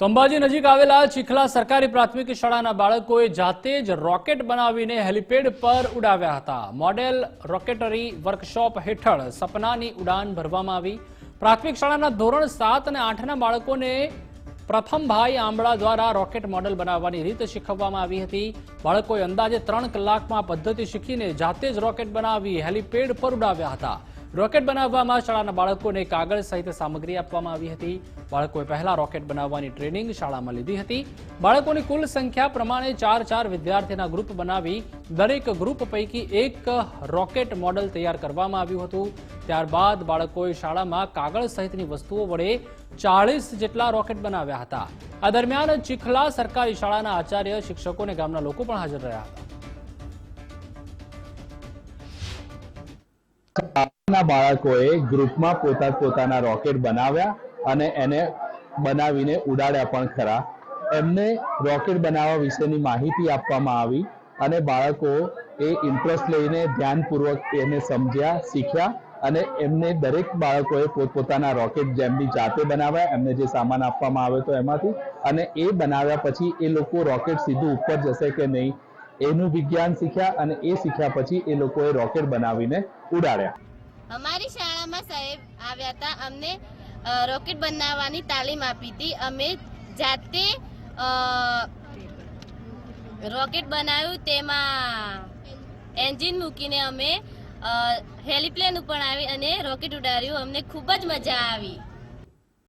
તો અંબાજી નજીક આવેલા ચીખલા સરકારી પ્રાથમિક શાળાના બાળકોએ જાતે જ રોકેટ બનાવીને હેલિપેડ પર ઉડાવ્યા હતા. મોડેલ રોકેટરી વર્કશોપ હેઠળ સપનાની ઉડાન ભરવામાં આવી. પ્રાથમિક શાળાના ધોરણ સાત અને આઠના બાળકોને પ્રથમ ભાઈ આંબળા દ્વારા રોકેટ મોડેલ બનાવવાની રીત શીખવવામાં આવી હતી. બાળકોએ અંદાજે ત્રણ કલાકમાં પદ્ધતિ શીખીને જાતે જ રોકેટ બનાવી હેલિપેડ પર ઉડાવ્યા હતા. રોકેટ બનાવવામાં શાળાના બાળકોને કાગળ સહિત સામગ્રી આપવામાં આવી હતી. બાળકોએ પહેલા રોકેટ બનાવવાની ટ્રેનિંગ શાળામાં લીધી હતી. બાળકોની કુલ સંખ્યા પ્રમાણે ચાર ચાર વિદ્યાર્થીના ગ્રુપ બનાવી દરેક ગ્રુપ પૈકી એક રોકેટ મોડલ તૈયાર કરવામાં આવ્યું હતું. ત્યારબાદ બાળકોએ શાળામાં કાગળ સહિતની વસ્તુઓ વડે ચાળીસ જેટલા રોકેટ બનાવ્યા હતા. આ દરમિયાન ચીખલા સરકારી શાળાના આચાર્ય, શિક્ષકો અને ગામના લોકો પણ હાજર રહ્યા હતા. ના બાળકોએ ગ્રુપમાં પોતા પોતાના રોકેટ બનાવ્યા અને એને બનાવીને ઉડાડ્યા પણ ખરા. એમને રોકેટ બનાવવા વિશેની માહિતી આપવામાં આવી અને બાળકો એ ઇન્ટરેસ્ટ લઈને ધ્યાનપૂર્વક એને સમજ્યા, શીખ્યા અને એમને દરેક બાળકોએ પોતપોતાના રોકેટ જેમની જાતે બનાવ્યા, એમને જે સામાન આપવામાં આવ્યો હતો એમાંથી અને એ બનાવ્યા પછી એ લોકો રોકેટ સીધું ઉપર જશે કે નહીં, એનું વિજ્ઞાન શીખ્યા અને એ શીખ્યા પછી એ લોકોએ રોકેટ બનાવીને ઉડાડ્યા. અમારી શાળામાં સાહેબ આવ્યા હતા, અમને રોકેટ બનાવવાની તાલીમ આપી હતી. અમે જાતે રોકેટ બનાવ્યું, તેમાં એન્જિન મૂકીને અમે હેલિપ્લેન ઉપર આવી અને રોકેટ ઉડાડ્યું. અમને ખૂબ જ મજા આવી.